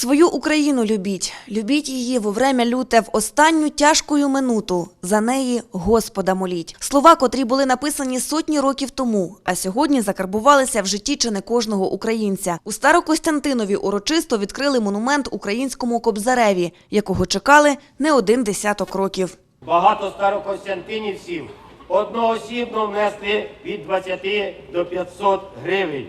Свою Україну любіть, любіть її во время люте в останню тяжкою минуту. За неї Господа моліть. Слова, котрі були написані сотні років тому, а сьогодні закарбувалися в житті чи не кожного українця. У Старокостянтинові урочисто відкрили монумент українському кобзареві, якого чекали не один десяток років. Багато старокостянтинівців одноосібно внесли від 20 до 500 гривень.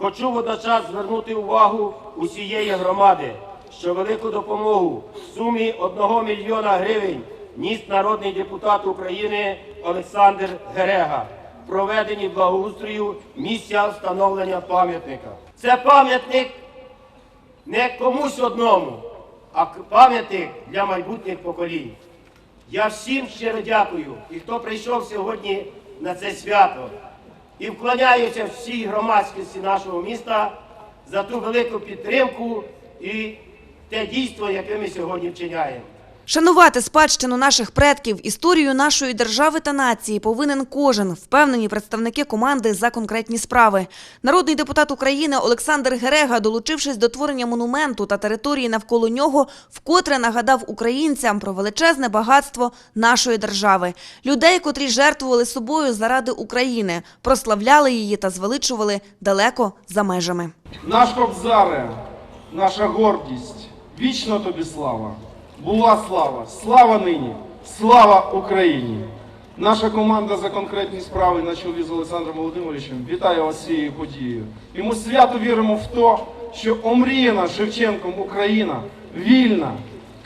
Хочу водночас звернути увагу усієї громади, що велику допомогу в сумі 1 мільйона гривень ніс народний депутат України Олександр Герега в проведенні благоустрою місця встановлення пам'ятника. Це пам'ятник не комусь одному, а пам'ятник для майбутніх поколінь. Я всім щиро дякую, і хто прийшов сьогодні на це свято, і вклоняюся всій громадськості нашого міста за ту велику підтримку і те дійство, яке ми сьогодні вчиняємо. Шанувати спадщину наших предків, історію нашої держави та нації повинен кожен, впевнені представники команди за конкретні справи. Народний депутат України Олександр Герега, долучившись до творення монументу та території навколо нього, вкотре нагадав українцям про величезне багатство нашої держави, людей, котрі жертвували собою заради України, прославляли її та звеличували далеко за межами. Наш Кобзаре, наша гордість, вічно тобі слава. Була слава, слава нині, слава Україні. Наша команда за конкретні справи на чолі з Олександром Володимировичем вітає вас цією подією. І ми свято віримо в те, що омріяна Шевченком Україна вільна,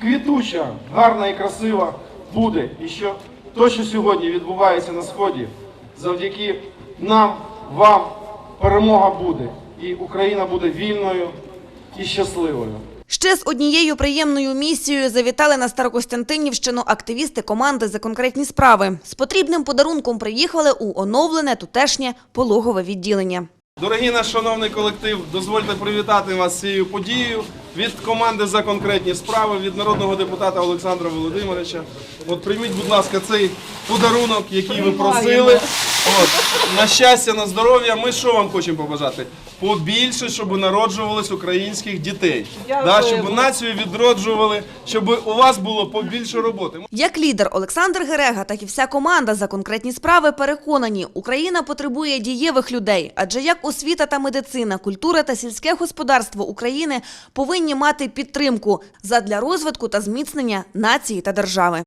квітуча, гарна і красива буде. І що те, що сьогодні відбувається на Сході, завдяки нам, вам перемога буде. І Україна буде вільною і щасливою. Ще з однією приємною місією завітали на Старокостянтинівщину активісти команди за конкретні справи. З потрібним подарунком приїхали у оновлене тутешнє пологове відділення. Дорогий наш шановний колектив, дозвольте привітати вас з цією подією від команди за конкретні справи, від народного депутата Олександра Володимировича. От прийміть, будь ласка, цей подарунок, який ви просили. От, на щастя, на здоров'я. Ми що вам хочемо побажати? Побільше, щоб народжувалось українських дітей. Да, щоб націю відроджували, щоб у вас було побільше роботи. Як лідер Олександр Герега, так і вся команда за конкретні справи переконані, Україна потребує дієвих людей, адже як освіта та медицина, культура та сільське господарство України повинні мати підтримку задля розвитку та зміцнення нації та держави.